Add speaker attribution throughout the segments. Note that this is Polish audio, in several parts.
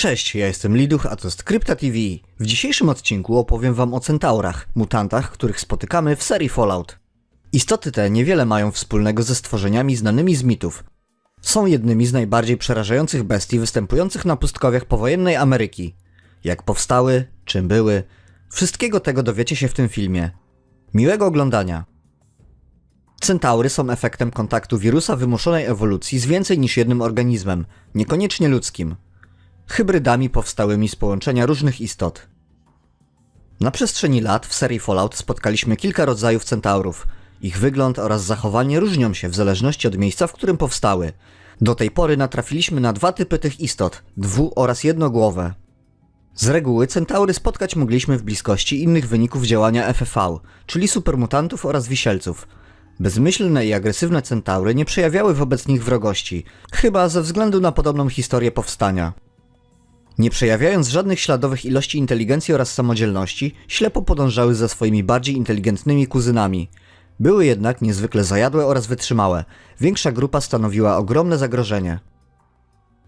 Speaker 1: Cześć, ja jestem Liduch, a to jest Krypta TV. W dzisiejszym odcinku opowiem wam o centaurach, mutantach, których spotykamy w serii Fallout. Istoty te niewiele mają wspólnego ze stworzeniami znanymi z mitów. Są jednymi z najbardziej przerażających bestii występujących na pustkowiach powojennej Ameryki. Jak powstały, czym były, wszystkiego tego dowiecie się w tym filmie. Miłego oglądania. Centaury są efektem kontaktu wirusa wymuszonej ewolucji z więcej niż jednym organizmem, niekoniecznie ludzkim hybrydami powstałymi z połączenia różnych istot. Na przestrzeni lat w serii Fallout spotkaliśmy kilka rodzajów centaurów. Ich wygląd oraz zachowanie różnią się w zależności od miejsca, w którym powstały. Do tej pory natrafiliśmy na dwa typy tych istot, dwu- oraz jednogłowe. Z reguły centaury spotkać mogliśmy w bliskości innych wyników działania FFV, czyli supermutantów oraz wisielców. Bezmyślne i agresywne centaury nie przejawiały wobec nich wrogości, chyba ze względu na podobną historię powstania. Nie przejawiając żadnych śladowych ilości inteligencji oraz samodzielności, ślepo podążały za swoimi bardziej inteligentnymi kuzynami. Były jednak niezwykle zajadłe oraz wytrzymałe. Większa grupa stanowiła ogromne zagrożenie.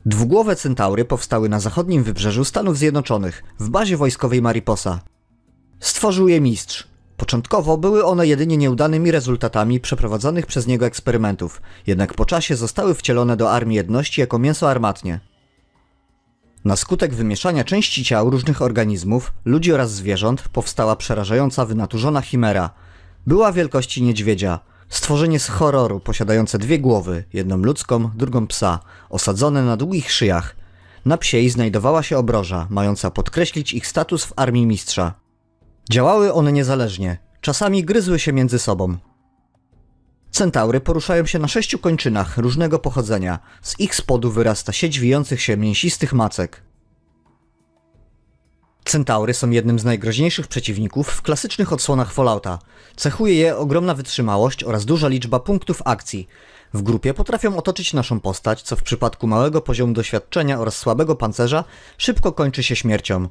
Speaker 1: Dwugłowe centaury powstały na zachodnim wybrzeżu Stanów Zjednoczonych, w bazie wojskowej Mariposa. Stworzył je mistrz. Początkowo były one jedynie nieudanymi rezultatami przeprowadzonych przez niego eksperymentów, jednak po czasie zostały wcielone do Armii Jedności jako mięso armatnie. Na skutek wymieszania części ciał różnych organizmów, ludzi oraz zwierząt powstała przerażająca wynaturzona chimera. Była wielkości niedźwiedzia. Stworzenie z horroru posiadające dwie głowy, jedną ludzką, drugą psa, osadzone na długich szyjach. Na psiej znajdowała się obroża, mająca podkreślić ich status w armii mistrza. Działały one niezależnie, czasami gryzły się między sobą. Centaury poruszają się na sześciu kończynach różnego pochodzenia. Z ich spodu wyrasta sieć wijących się mięsistych macek. Centaury są jednym z najgroźniejszych przeciwników w klasycznych odsłonach Fallouta. Cechuje je ogromna wytrzymałość oraz duża liczba punktów akcji. W grupie potrafią otoczyć naszą postać, co w przypadku małego poziomu doświadczenia oraz słabego pancerza szybko kończy się śmiercią.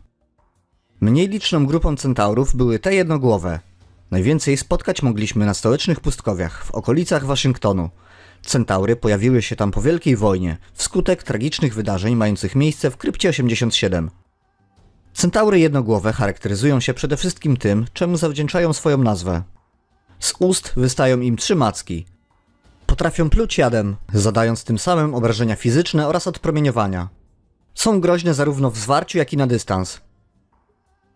Speaker 1: Mniej liczną grupą centaurów były te jednogłowe. Najwięcej spotkać mogliśmy na stołecznych pustkowiach w okolicach Waszyngtonu. Centaury pojawiły się tam po Wielkiej Wojnie, wskutek tragicznych wydarzeń mających miejsce w Krypcie 87. Centaury jednogłowe charakteryzują się przede wszystkim tym, czemu zawdzięczają swoją nazwę. Z ust wystają im trzy macki. Potrafią pluć jadem, zadając tym samym obrażenia fizyczne oraz odpromieniowania. Są groźne zarówno w zwarciu, jak i na dystans.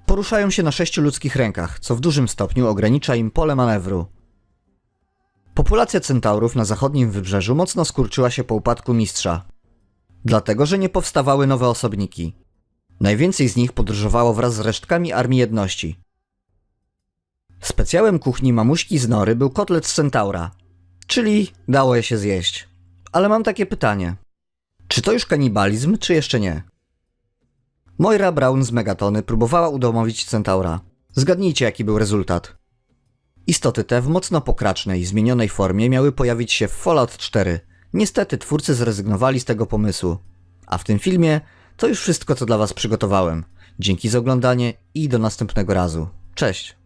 Speaker 1: Poruszają się na sześciu ludzkich rękach, co w dużym stopniu ogranicza im pole manewru. Populacja centaurów na zachodnim wybrzeżu mocno skurczyła się po upadku mistrza, dlatego że nie powstawały nowe osobniki. Najwięcej z nich podróżowało wraz z resztkami Armii Jedności. Specjałem kuchni mamuśki z Nory był kotlet z centaura, czyli dało je się zjeść. Ale mam takie pytanie. Czy to już kanibalizm, czy jeszcze nie? Moira Brown z Megatony próbowała udomowić centaura. Zgadnijcie, jaki był rezultat. Istoty te w mocno pokracznej, zmienionej formie miały pojawić się w Fallout 4. Niestety twórcy zrezygnowali z tego pomysłu. A w tym filmie to już wszystko, co dla Was przygotowałem. Dzięki za oglądanie i do następnego razu. Cześć!